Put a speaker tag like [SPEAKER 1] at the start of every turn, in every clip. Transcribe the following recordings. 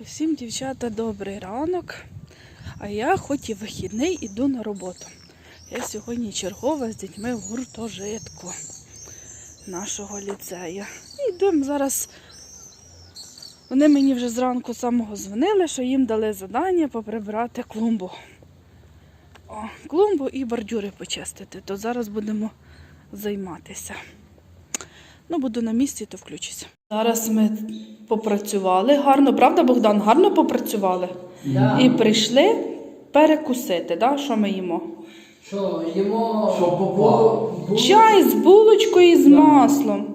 [SPEAKER 1] Всім, дівчата, добрий ранок. А я, хоч і вихідний, іду на роботу. Я сьогодні чергова з дітьми в гуртожитку нашого ліцею. І йдемо зараз. Вони мені вже зранку самого дзвонили, що їм дали завдання поприбирати клумбу. О, клумбу і бордюри почистити. То зараз будемо займатися. Ну, буду на місці, то включуся. Зараз ми попрацювали гарно, правда, Богдан? Гарно попрацювали?
[SPEAKER 2] Да.
[SPEAKER 1] І прийшли перекусити, да? що ми їмо?
[SPEAKER 2] Що, їмо
[SPEAKER 3] Що попало?
[SPEAKER 1] Чай з булочкою і з маслом.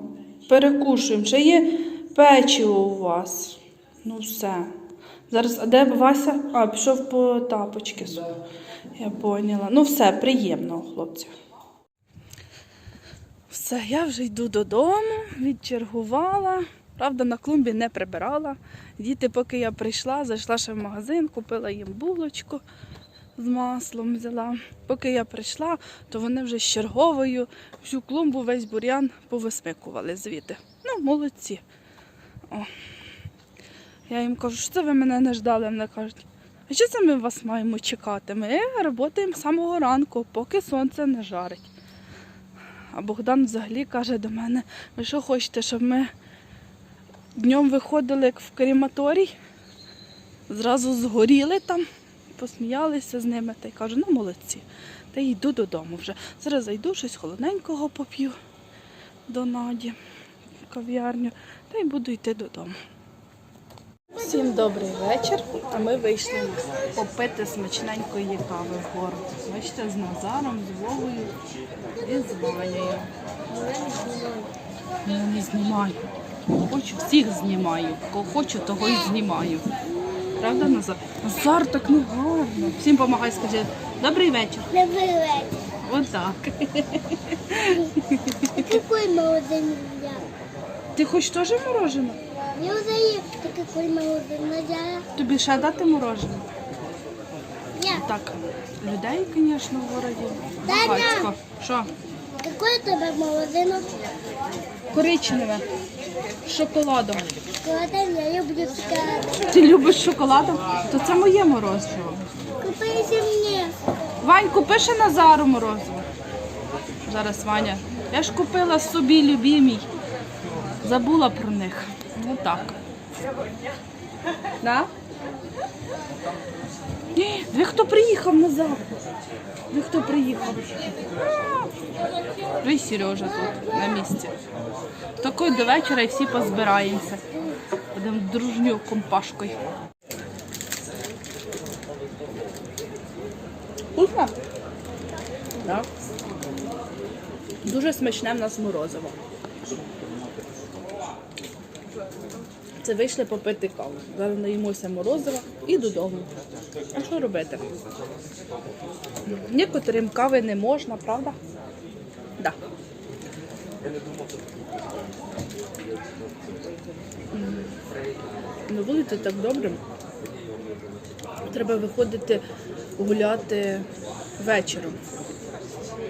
[SPEAKER 1] Перекушуємо. Ще є печиво у вас. Ну все. Зараз, а де Вася? А, пішов по тапочки.
[SPEAKER 2] Да.
[SPEAKER 1] Я поняла. Ну все, приємно, хлопці. Все, я вже йду додому, відчергувала. Правда, на клумбі не прибирала. Діти, поки я прийшла, зайшла ще в магазин, купила їм булочку з маслом взяла. Поки я прийшла, то вони вже з черговою всю клумбу, весь бур'ян повисмикували звідти. Ну, молодці. О. Я їм кажу, що це ви мене не ждали. Вони кажуть, а що це ми вас маємо чекати? Ми працюємо з самого ранку, поки сонце не жарить. А Богдан взагалі каже до мене, ви що хочете, щоб ми днем виходили в крематорій, зразу згоріли там, посміялися з ними та й кажу, ну молодці. Та йду додому вже. Зараз зайду щось холодненького поп'ю до Наді в кав'ярню та й буду йти додому. Всім добрий вечір. А ми вийшли попити смачненької кави в город. Бачите, з Назаром, з Вовою і з Ванею. Я не знімаю. Хочу, всіх знімаю. Кого хочу, того і знімаю. Правда, Назар? Назар так не гарно. Всім помагай, скажи. Добрий вечір.
[SPEAKER 4] Добрий вечір.
[SPEAKER 1] Отак. Ти хочеш теж морожене?
[SPEAKER 4] Магазин.
[SPEAKER 1] Тобі ще дати морожене?
[SPEAKER 4] Я.
[SPEAKER 1] Так, людей, звісно, в городі.
[SPEAKER 4] Таня!
[SPEAKER 1] Що?
[SPEAKER 4] Какой тебе магазин?
[SPEAKER 1] Коричневе. З шоколадом.
[SPEAKER 4] Шоколадом я люблю шоколад.
[SPEAKER 1] Ти любиш шоколадом? То це моє морозиво.
[SPEAKER 4] Купи мені.
[SPEAKER 1] Вань, купи ще Назару морозиво. Зараз Ваня. Я ж купила собі любімій. Забула про них. Ну так. Да? Ви хто приїхав Назар? Ви хто приїхав? Ви Сережа тут на місці. Такою до вечора і всі позбираємося. Будемо дружньою компашкою. Вкусно? Так. Дуже смачне в нас морозиво. Це вийшли попити каву. Зараз наїмося морозива і додому. А що робити? Некоторим кави не можна, правда? Да. На вулиці так добре. Треба виходити гуляти вечором.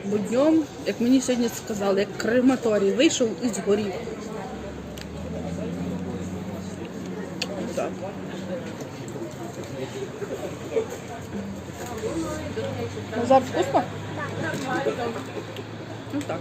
[SPEAKER 1] Бо днем, як мені сьогодні сказали, як крематорій вийшов і згорів. Так. Назар, вкусно? Ну так.